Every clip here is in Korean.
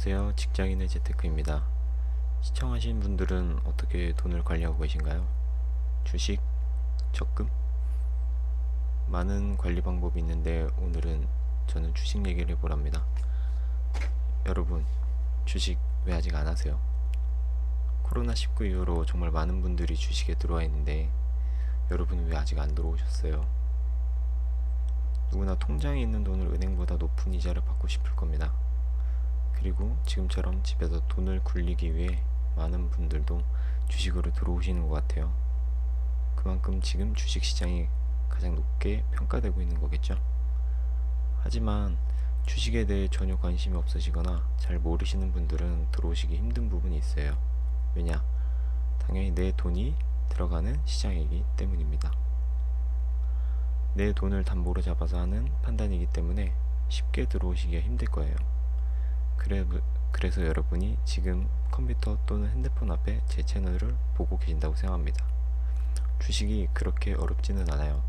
안녕하세요. 직장인의 재테크입니다. 시청하신 분들은 어떻게 돈을 관리하고 계신가요? 주식, 적금? 많은 관리 방법이 있는데 오늘은 저는 주식 얘기를 해보랍니다. 여러분, 주식 왜 아직 안 하세요? 코로나19 이후로 정말 많은 분들이 주식에 들어와 있는데 여러분은 왜 아직 안 들어오셨어요? 누구나 통장에 있는 돈을 은행보다 높은 이자를 받고 싶을 겁니다. 그리고 지금처럼 집에서 돈을 굴리기 위해 많은 분들도 주식으로 들어오시는 것 같아요. 그만큼 지금 주식 시장이 가장 높게 평가되고 있는 거겠죠. 하지만 주식에 대해 전혀 관심이 없으시거나 잘 모르시는 분들은 들어오시기 힘든 부분이 있어요. 왜냐? 당연히 내 돈이 들어가는 시장이기 때문입니다. 내 돈을 담보로 잡아서 하는 판단이기 때문에 쉽게 들어오시기가 힘들 거예요. 그래, 그래서 여러분이 지금 컴퓨터 또는 핸드폰 앞에 제 채널을 보고 계신다고 생각합니다. 주식이 그렇게 어렵지는 않아요.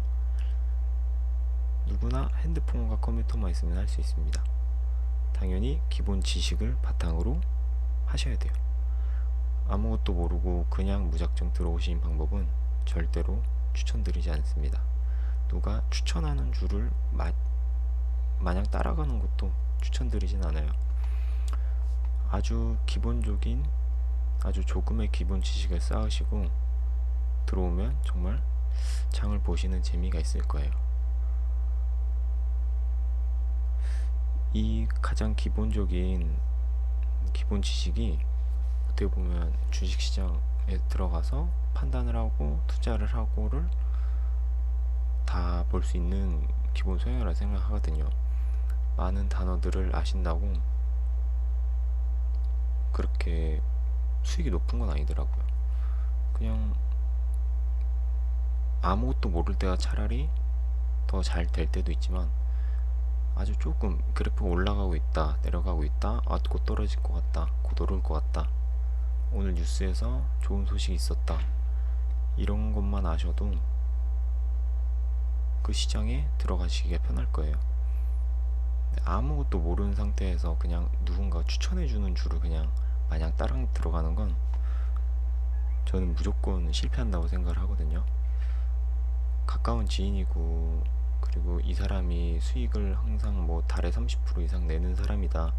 누구나 핸드폰과 컴퓨터만 있으면 할 수 있습니다. 당연히 기본 지식을 바탕으로 하셔야 돼요. 아무것도 모르고 그냥 무작정 들어오신 방법은 절대로 추천드리지 않습니다. 누가 추천하는 줄을 마, 마냥 따라가는 것도 추천드리진 않아요. 아주 기본적인 아주 조금의 기본 지식을 쌓으시고 들어오면 정말 장을 보시는 재미가 있을 거예요. 이 가장 기본적인 기본 지식이 어떻게 보면 주식 시장에 들어가서 판단을 하고 투자를 하고를 다 볼 수 있는 기본 소양이라 생각하거든요. 많은 단어들을 아신다고 그렇게 수익이 높은 건 아니더라고요. 그냥 아무것도 모를 때가 차라리 더 잘 될 때도 있지만 아주 조금 그래프가 올라가고 있다, 내려가고 있다, 아, 곧 떨어질 것 같다, 곧 오를 것 같다. 오늘 뉴스에서 좋은 소식이 있었다. 이런 것만 아셔도 그 시장에 들어가시기가 편할 거예요. 아무것도 모르는 상태에서 그냥 누군가 추천해주는 줄을 그냥 마냥 따라 들어가는 건 저는 무조건 실패한다고 생각을 하거든요. 가까운 지인이고 그리고 이 사람이 수익을 항상 뭐 달에 30% 이상 내는 사람이다.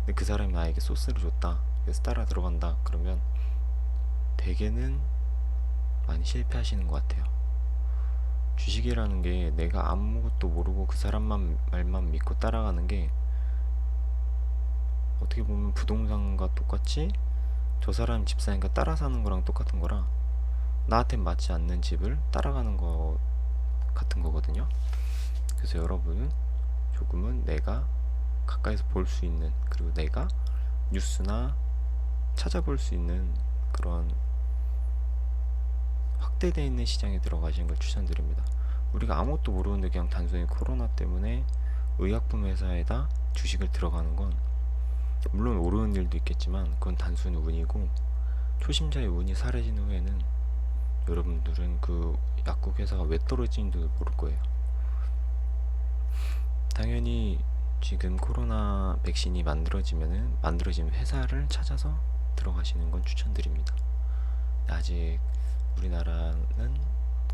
근데 그 사람이 나에게 소스를 줬다. 그래서 따라 들어간다. 그러면 대개는 많이 실패하시는 것 같아요. 주식이라는 게 내가 아무것도 모르고 그 사람만 말만 믿고 따라가는 게 어떻게 보면 부동산과 똑같이 저 사람 집 사니까 따라 사는 거랑 똑같은 거라 나한테 맞지 않는 집을 따라가는 거 같은 거거든요. 그래서 여러분은 조금은 내가 가까이서 볼 수 있는 그리고 내가 뉴스나 찾아볼 수 있는 그런 확대되어 있는 시장에 들어가시는 걸 추천드립니다. 우리가 아무것도 모르는데 그냥 단순히 코로나 때문에 의약품 회사에다 주식을 들어가는 건 물론 오르는 일도 있겠지만 그건 단순히 운이고 초심자의 운이 사라진 후에는 여러분들은 그 약국 회사가 왜 떨어지는지도 모를 거예요. 당연히 지금 코로나 백신이 만들어지면은 만들어진 회사를 찾아서 들어가시는 건 추천드립니다. 아직 우리나라는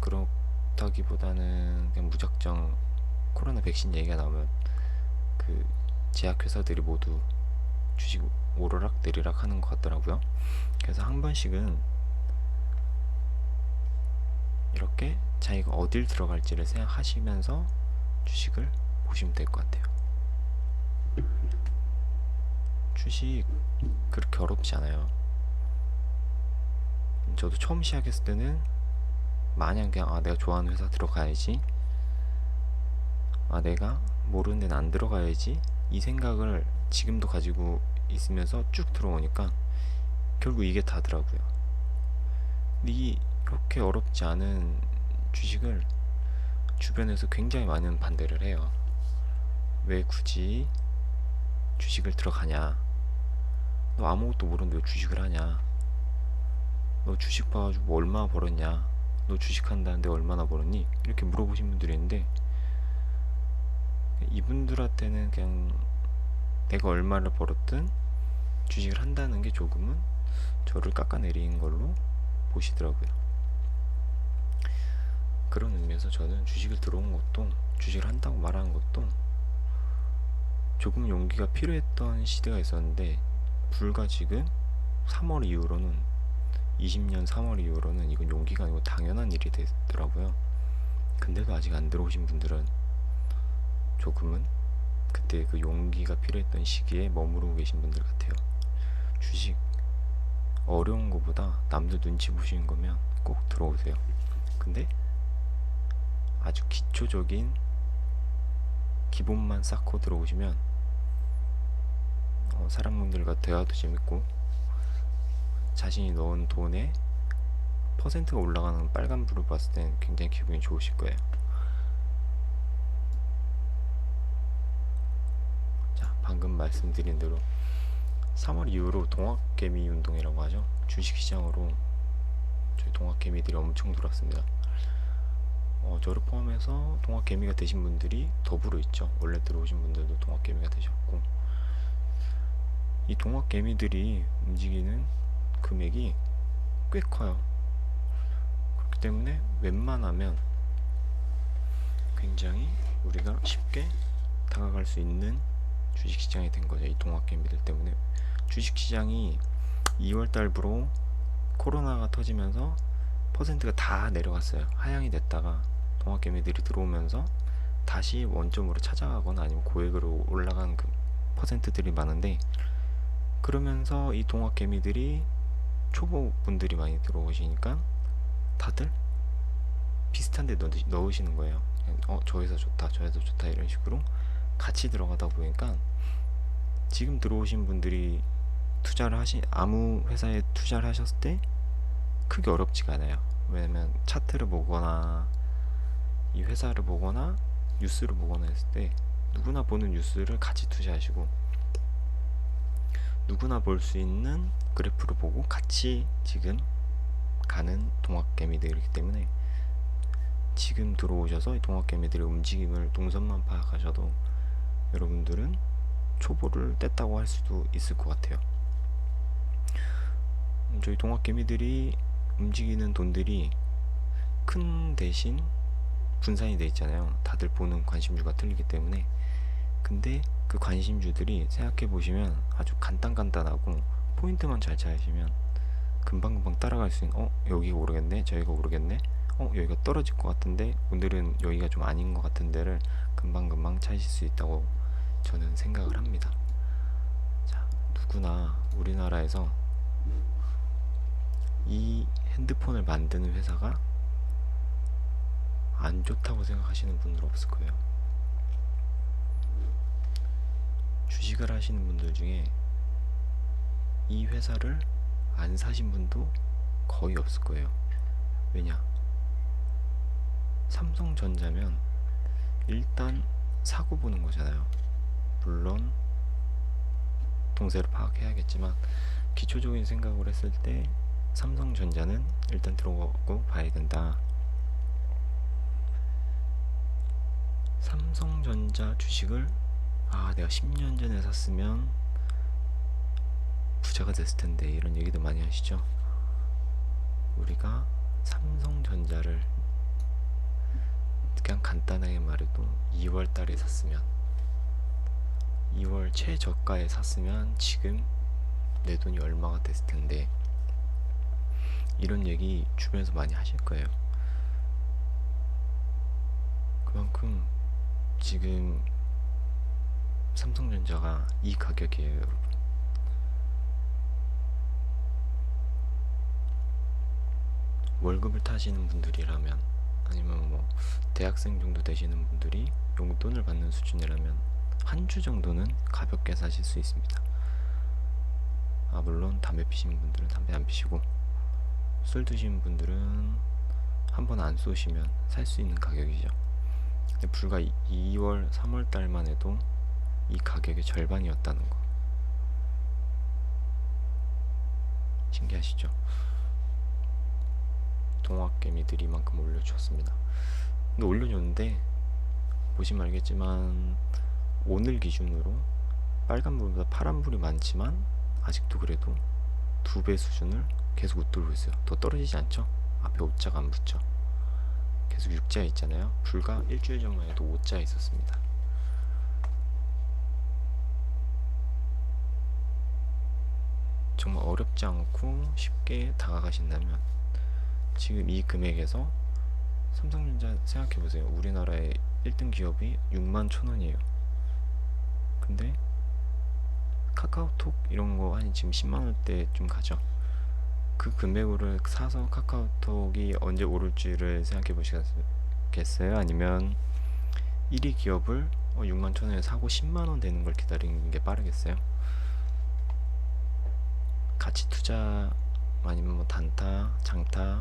그렇다기보다는 그냥 무작정 코로나 백신 얘기가 나오면 그 제약 회사들이 모두 주식 오르락 내리락 하는 것 같더라고요. 그래서 한 번씩은 이렇게 자기가 어딜 들어갈지를 생각하시면서 주식을 보시면 될 것 같아요. 주식 그렇게 어렵지 않아요. 저도 처음 시작했을 때는 마냥 그냥 아 내가 좋아하는 회사 들어가야지 아 내가 모르는 데는 안 들어가야지 이 생각을 지금도 가지고 있으면서 쭉 들어오니까 결국 이게 다더라고요. 근데 이렇게 어렵지 않은 주식을 주변에서 굉장히 많은 반대를 해요. 왜 굳이 주식을 들어가냐? 너 아무것도 모르는데 왜 주식을 하냐? 너 주식 봐가지고 뭐 얼마 벌었냐? 너 주식 한다는데 얼마나 벌었니? 이렇게 물어보신 분들이 있는데 이분들한테는 그냥 내가 얼마를 벌었든 주식을 한다는 게 조금은 저를 깎아내리는 걸로 보시더라고요. 그런 의미에서 저는 주식을 들어온 것도 주식을 한다고 말하는 것도 조금 용기가 필요했던 시대가 있었는데 불과 지금 3월 이후로는 20년 3월 이후로는 이건 용기가 아니고 당연한 일이 되더라고요. 근데도 아직 안 들어오신 분들은 조금은 그때 그 용기가 필요했던 시기에 머무르고 계신 분들 같아요. 주식 어려운 거보다 남들 눈치 보시는 거면 꼭 들어오세요. 근데 아주 기초적인 기본만 쌓고 들어오시면 어, 사람분들과 대화도 재밌고 자신이 넣은 돈에 퍼센트가 올라가는 빨간 불을 봤을 땐 굉장히 기분이 좋으실 거예요. 자, 방금 말씀드린 대로 3월 이후로 동학개미 운동이라고 하죠. 주식시장으로 저희 동학개미들이 엄청 들어왔습니다. 어, 저를 포함해서 동학개미가 되신 분들이 더불어 있죠. 원래 들어오신 분들도 동학개미가 되셨고 이 동학개미들이 움직이는 금액이 꽤 커요. 그렇기 때문에 웬만하면 굉장히 우리가 쉽게 다가갈 수 있는 주식시장이 된 거죠. 이 동학개미들 때문에 주식시장이 2월 달부로 코로나가 터지면서 퍼센트가 다 내려갔어요. 하향이 됐다가 동학개미들이 들어오면서 다시 원점으로 찾아가거나 아니면 고액으로 올라간 그 퍼센트들이 많은데 그러면서 이 동학개미들이 초보 분들이 많이 들어오시니까 다들 비슷한데 넣으, 시는 거예요. 어, 저 회사 좋다, 저 회사 좋다 이런 식으로 같이 들어가다 보니까 지금 들어오신 분들이 투자를 하신 아무 회사에 투자를 하셨을 때 크게 어렵지가 않아요. 왜냐면 차트를 보거나 이 회사를 보거나 뉴스를 보거나 했을 때 누구나 보는 뉴스를 같이 투자하시고 누구나 볼 수 있는 그래프를 보고 같이 지금 가는 동학개미들이기 때문에 지금 들어오셔서 이 동학개미들의 움직임을 동선만 파악하셔도 여러분들은 초보를 뗐다고 할 수도 있을 것 같아요. 음, 저희 동학개미들이 움직이는 돈들이 큰 대신 분산이 돼 있잖아요. 다들 보는 관심주가 틀리기 때문에. 근데 그 관심주들이 생각해 보시면 아주 간단간단하고 포인트만 잘 찾으시면 금방금방 따라갈 수 있는 어 여기가 오르겠네 저기가 오르겠네 어 여기가 떨어질 것 같은데 오늘은 여기가 좀 아닌 것 같은 데를 금방금방 찾으실 수 있다고 저는 생각을 합니다. 자 누구나 우리나라에서 이 핸드폰을 만드는 회사가 안 좋다고 생각하시는 분들 없을 거예요 주식을 하시는 분들 중에 이 회사를 안 사신 분도 거의 없을 거예요. 왜냐? 삼성전자면 일단 사고 보는 거잖아요. 물론 동세를 파악해야겠지만 기초적인 생각을 했을 때 삼성전자는 일단 들어가고 봐야 된다. 삼성전자 주식을 아 내가 10년 전에 샀으면 부자가 됐을 텐데 이런 얘기도 많이 하시죠? 우리가 삼성전자를 그냥 간단하게 말해도 2월 달에 샀으면 2월 최저가에 샀으면 지금 내 돈이 얼마가 됐을 텐데 이런 얘기 주변에서 많이 하실 거예요. 그만큼 지금 삼성전자가 이 가격이에요, 여러분. 월급을 타시는 분들이라면 아니면 뭐 대학생 정도 되시는 분들이 용돈을 받는 수준이라면 한 주 정도는 가볍게 사실 수 있습니다. 아 물론 담배 피시는 분들은 담배 안 피시고 술 드시는 분들은 한 번 안 쏘시면 살 수 있는 가격이죠. 불과 2월, 3월 달만 해도 이 가격의 절반이었다는 거. 신기하시죠? 동학개미들이 이만큼 올려주었습니다. 근데 올려줬는데 보시면 알겠지만 오늘 기준으로 빨간불보다 파란불이 많지만 아직도 그래도 두 배 수준을 계속 웃돌고 있어요. 더 떨어지지 않죠? 앞에 오자가 안 붙죠? 계속 육자 있잖아요. 불과 일주일 전만 해도 오자 있었습니다. 정말 어렵지 않고 쉽게 다가가신다면 지금 이 금액에서 삼성전자 생각해 보세요. 우리나라의 1등 기업이 6만 천 원이에요. 근데 카카오톡 이런 거 한 지금 10만 원대쯤 가죠. 그 금액으로 사서 카카오톡이 언제 오를지를 생각해 보시겠어요? 아니면 1위 기업을 어, 6만 천 원에 사고 10만 원 되는 걸 기다리는 게 빠르겠어요? 가치 투자 아니면 뭐 단타, 장타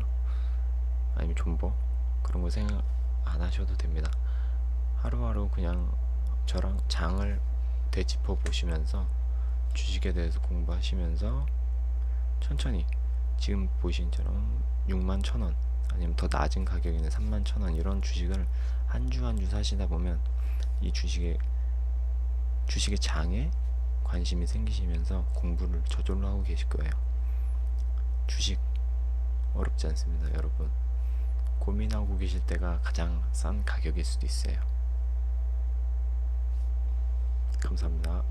아니면 존버 그런 거 생각 안 하셔도 됩니다. 하루하루 그냥 저랑 장을 되짚어 보시면서 주식에 대해서 공부하시면서 천천히 지금 보신처럼 6만 천 원 아니면 더 낮은 가격에 있는 3만 천 원 이런 주식을 한 주 한주 사시다 보면 이 주식의 주식의 장에 관심이 생기시면서 공부를 저절로 하고 계실 거예요. 주식 어렵지 않습니다, 여러분. 고민하고 계실 때가 가장 싼 가격일 수도 있어요. 감사합니다.